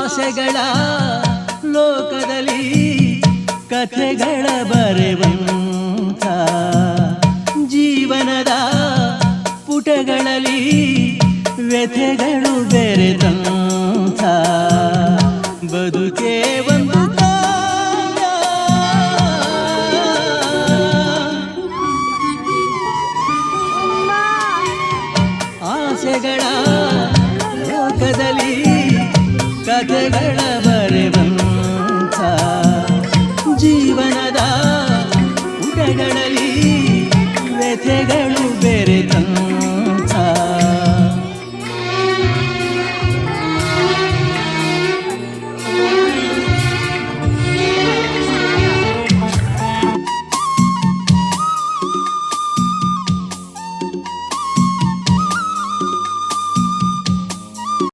ಆಸೆಗಳ ಲೋಕದಲ್ಲಿ ಕಥೆಗಳ ಬರೆವಂತ ಜೀವನದ ಪುಟಗಳಲ್ಲಿ ವ್ಯಥೆಗಳು ಬೆರೆತಂತ ಬದುಕೇ ಒಂದು. ಆಸೆಗಳ ಲೋಕದಲ್ಲಿ ಕಥೆಗಳ ಬರೆವಂಥ ಜೀವನದ ಉಡಗಳಲ್ಲಿ ವ್ಯಥೆಗಳು ಬೇರೆ.